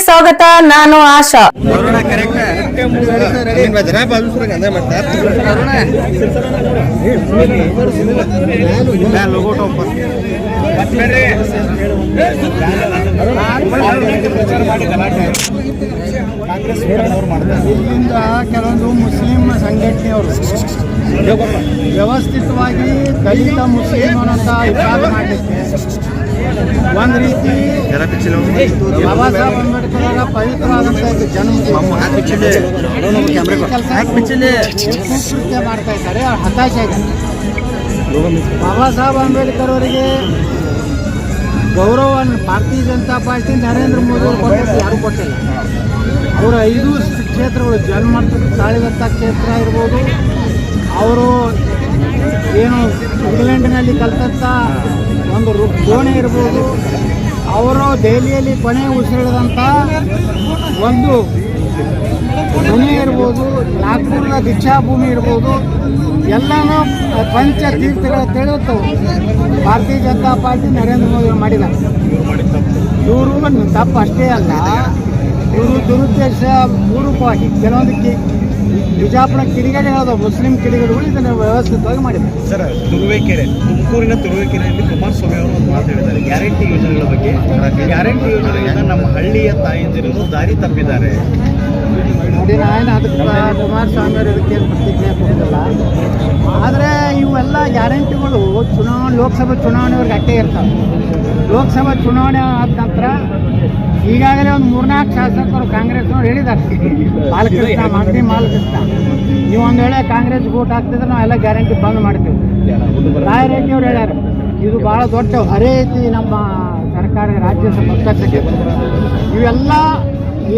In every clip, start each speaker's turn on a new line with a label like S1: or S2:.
S1: ಸ್ವಾಗತ ನಾನು ಆಶಾ.
S2: ಇಲ್ಲಿಂದ ಕೆಲವೊಂದು ಮುಸ್ಲಿಂ ಸಂಘಟನೆಯವರು ವ್ಯವಸ್ಥಿತವಾಗಿ ದಲಿತ ಮುಸ್ಲಿಂ ಅನ್ನೋಂಥ ವಿಚಾರ ಮಾಡಲಿಕ್ಕೆ ಒಂದು ರೀತಿ ಬಾಬಾ ಸಾಹೇಬ್ ಅಂಬೇಡ್ಕರ್ ಅವರ ಪವಿತ್ರವಾದಂಥ ಇದು ಜನ್ಮ ಕೃತ್ಯ ಮಾಡ್ತಾ ಇದ್ದಾರೆ ಹತಾಶೆ ಬಾಬಾ ಸಾಹೇಬ್ ಅಂಬೇಡ್ಕರ್ ಅವರಿಗೆ ಗೌರವವನ್ನು ಭಾರತೀಯ ಜನತಾ ಪಾರ್ಟಿ ನರೇಂದ್ರ ಮೋದಿ ಅವರು ಯಾರು ಕೊಟ್ಟಿಲ್ಲ. ಅವರ ಐದು ಕ್ಷೇತ್ರಗಳು ಜನ್ಮ ತಾಳಿದಂಥ ಕ್ಷೇತ್ರ ಇರ್ಬೋದು. ಅವರು ಏನು ಇಂಗ್ಲೆಂಡ್ನಲ್ಲಿ ಕಲ್ತಂಥ ಒಂದು ಕೋಣೆ ಇರ್ಬೋದು. ಅವರು ದೆಹಲಿಯಲ್ಲಿ ಕೊನೆ ಉಸಿರಿಡಿದಂಥ ಒಂದು ಮನೆ ಇರ್ಬೋದು. ನಾಗ್ಪುರದ ದೀಕ್ಷಾಭೂಮಿ ಇರ್ಬೋದು. ಎಲ್ಲನೂ ಪಂಚ ತೀರ್ಥಗಳ ತಿಳಿದು ಭಾರತೀಯ ಜನತಾ ಪಾರ್ಟಿ ನರೇಂದ್ರ ಮೋದಿ ಮಾಡಿದ. ಇವರು ತಪ್ಪು ಅಷ್ಟೇ ಅಲ್ಲ. ಇವರು ದುರುದ್ದೇಶ ಪೂರ್ವಕವಾಗಿ ಕೆಲವೊಂದು ಕಿ ಬಿಜಾಪುರ ಕಿಡಿಗೇಡಿಗಳದ ಮುಸ್ಲಿಂ ಕಿಡಿಗೇಡಿಗಳು ಇದನ್ನು ವ್ಯವಸ್ಥಿತವಾಗಿ ಮಾಡಿದ್ದಾರೆ.
S3: ಸರ್, ತುರುವೇಕೆರೆ, ತುಮಕೂರಿನ ತುರುವೇಕೆರೆಯಲ್ಲಿ ಕುಮಾರಸ್ವಾಮಿ ಅವರು ಒಂದು ಮಾತು ಹೇಳಿದ್ದಾರೆ. ಗ್ಯಾರಂಟಿ ಯೋಜನೆಗಳ ಬಗ್ಗೆ. ಗ್ಯಾರಂಟಿ ಯೋಜನೆಗಳಿಂದ ನಮ್ಮ ಹಳ್ಳಿಯ ತಾಯಂದಿರು ದಾರಿ ತಪ್ಪಿದ್ದಾರೆ.
S2: ನೋಡಿ ನಾನು ಅದಕ್ಕೆ ಕುಮಾರಸ್ವಾಮಿ ಅವರು ಇದಕ್ಕೇನು ಪ್ರತಿಜ್ಞೆ ಕೊಡೋದಿಲ್ಲ ಆದರೆ ಇವೆಲ್ಲ ಗ್ಯಾರಂಟಿಗಳು ಚುನಾವಣೆ, ಲೋಕಸಭೆ ಚುನಾವಣೆವರೆಗೆ ಅಟ್ಟೆ ಇರ್ತವೆ. ಲೋಕಸಭಾ ಚುನಾವಣೆ ಆದ ನಂತರ ಈಗಾಗಲೇ ಒಂದು ಮೂರ್ನಾಲ್ಕು ಶಾಸಕರು ಕಾಂಗ್ರೆಸ್ನವ್ರು ಹೇಳಿದ್ದಾರೆ. ಬಾಲಕೃಷ್ಣ ಮಾಡಿ ಬಾಲಕೃಷ್ಣ ನೀವು ಒಂದು ವೇಳೆ ಕಾಂಗ್ರೆಸ್ ಓಟ್ ಹಾಕ್ತಿದ್ರೆ ನಾವೆಲ್ಲ ಗ್ಯಾರಂಟಿ ಬಂದ್ ಮಾಡ್ತೀವಿ. ರಾಯರೆಡ್ಡಿ ಅವ್ರು ಹೇಳ್ಯಾರ, ಇದು ಭಾಳ ದೊಡ್ಡ ಹೊರೆ ನಮ್ಮ ಸರ್ಕಾರ, ರಾಜ್ಯ ಒಕ್ಕೂಟಕ್ಕೆ ಇವೆಲ್ಲ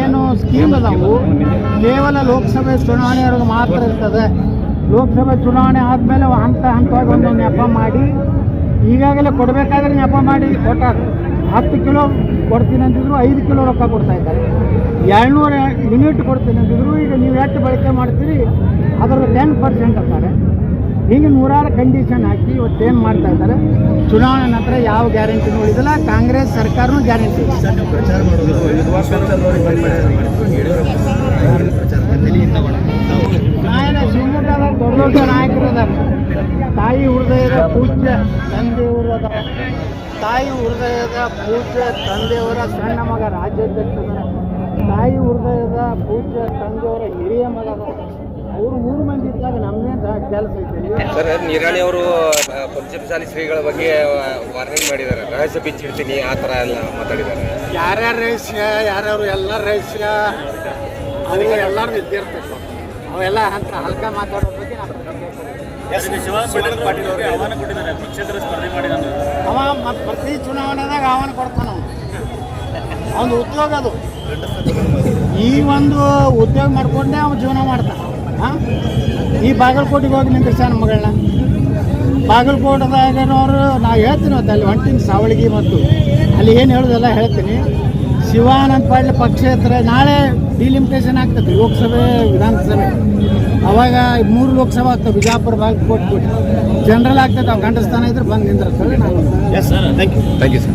S2: ಏನು ಸ್ಕೀಮ್ ಅದಾವು ಕೇವಲ ಲೋಕಸಭೆ ಚುನಾವಣೆ ಚುನಾವಣೆವರೆಗೆ ಮಾತ್ರ ಇರ್ತದೆ. ಲೋಕಸಭೆ ಚುನಾವಣೆ ಆದಮೇಲೆ ಹಂತ ಹಂತವಾಗಿ ಒಂದು ನೆಪ ಮಾಡಿ, ಈಗಾಗಲೇ ಕೊಡಬೇಕಾದ್ರೆ ನೆಪ ಮಾಡಿ ಕೊಟ್ಟಾರ ಹತ್ತು ಕಿಲೋ ಕೊಡ್ತೀನಿ ಅಂತಿದ್ರು, ಐದು ಕಿಲೋ ರೊಕ್ಕ ಕೊಡ್ತಾ ಇದ್ದಾರೆ. ಎರಡುನೂರ ಯೂನಿಟ್ ಕೊಡ್ತೀನಿ ಅಂತಿದ್ರು, ಈಗ ನೀವು ಎಷ್ಟು ಬಳಕೆ ಮಾಡ್ತೀರಿ ಅದರಲ್ಲಿ ಟೆನ್ ಪರ್ಸೆಂಟ್ ಅಂತಾರೆ. ಹೀಗೆ ನೂರಾರು ಕಂಡೀಷನ್ ಹಾಕಿ ಇವತ್ತು ಏನು ಮಾಡ್ತಾ ಇದ್ದಾರೆ? ಚುನಾವಣೆ ನಂತರ ಯಾವ ಗ್ಯಾರಂಟಿ ಉಳಿದಿಲ್ಲ ಕಾಂಗ್ರೆಸ್ ಸರ್ಕಾರನೂ ಗ್ಯಾರಂಟಿ ಶಿವಮೊಗ್ಗದ ದೊಡ್ಡ ದೊಡ್ಡ ನಾಯಕರು ಇದ್ದಾರೆ ತಾಯಿ ಹೃದಯದ ಪೂಜ್ಯ ತಂದೆಯವರ ತಾಯಿ ಹೃದಯದ ಪೂಜ್ಯ ತಂದೆಯವರ ಸಣ್ಣ ಮಗ ರಾಜ್ಯಾಧ್ಯಕ್ಷ. ತಾಯಿ ಹೃದಯದ ಪೂಜ್ಯ ತಂದೆಯವರ ಹಿರಿಯ ಮಗ. ಅದಾರ ಅವರು ಮೂರು ಮಂದಿ ಇದ್ದಾಗ ನಮ್ದೇನು ಕೆಲಸ ಐತೆ.
S4: ಸರ್ ನಿರಾಣಿ ಅವರು ಪಂಚಮಸಾಲಿ ಶ್ರೀಗಳ ಬಗ್ಗೆ ವಾರ್ನಿಂಗ್ ಮಾಡಿದ್ದಾರೆ ರಹಸ್ಯ ಬಿಚ್ಚಿಡ್ತೀನಿ ಆ ಥರ ಎಲ್ಲ ಮಾತಾಡಿದ್ದಾರೆ
S2: ಯಾರ್ಯಾರು ರಹಸ್ಯ ಯಾರ್ಯಾರು ಎಲ್ಲ ರಹಸ್ಯ ಅದಕ್ಕೆ ಎಲ್ಲರೂ ಇದ್ದೇ ಇರ್ತೈತೆ. ಅವೆಲ್ಲ ಅಂತ ಹಲ್ಕ ಮಾತಾಡೋ ಬಗ್ಗೆ ನಾವು
S3: ಪಾಟೀಲ್ ಅವರು ಆಹ್ವಾನ ಕೊಟ್ಟಿದ್ದಾರೆ. ಪಕ್ಷೇತರ ಸ್ಪರ್ಧೆ ಮಾಡಿ ನಾನು
S2: ಅವ ಪ್ರತಿ ಚುನಾವಣೆದಾಗ ಆಹ್ವಾನ ಕೊಡ್ತಾನ ಅವನು. ಉದ್ಯೋಗ ಅದು. ಈ ಒಂದು ಉದ್ಯೋಗ ಮಾಡ್ಕೊಂಡೇ ಅವನು ಜೀವನ ಮಾಡ್ತಾನ. ಈ ಬಾಗಲಕೋಟೆಗೆ ಹೋಗಿ ನಿಂದ್ರಿಸ್ಯಾನ ಮಗಳನ್ನ ಬಾಗಲಕೋಟದಾಗನವರು ನಾವು ಹೇಳ್ತೀನಿ ಮತ್ತೆ ಅಲ್ಲಿ ಹೊಂಟಿನ ಸಾವಳಿಗೆ ಮತ್ತು. ಅಲ್ಲಿ ಏನು ಹೇಳೋದೆಲ್ಲ ಹೇಳ್ತೀನಿ. ಶಿವಾನಂದ ಪಾಟೀಲ್ ಪಕ್ಷೇತರ ನಾಳೆ ಡಿಲಿಮಿಟೇಷನ್ ಆಗ್ತದೆ ಲೋಕಸಭೆ ವಿಧಾನಸಭೆ. ಅವಾಗ ಮೂರು ಲೋಕಸಭೆ ಆಗ್ತವೆ ಬಿಜಾಪುರ ಬಾಗಲಕೋಟೆ. ಜನರಲ್ ಆಗ್ತದೆ ಅವ್ನು ಗಂಡ ಸ್ಥಾನ ಇದ್ರೆ ಬಂದು ನಿಂದಿರ್ತಾರೆ ನಾವು.
S3: Yes sir thank you
S4: thank you sir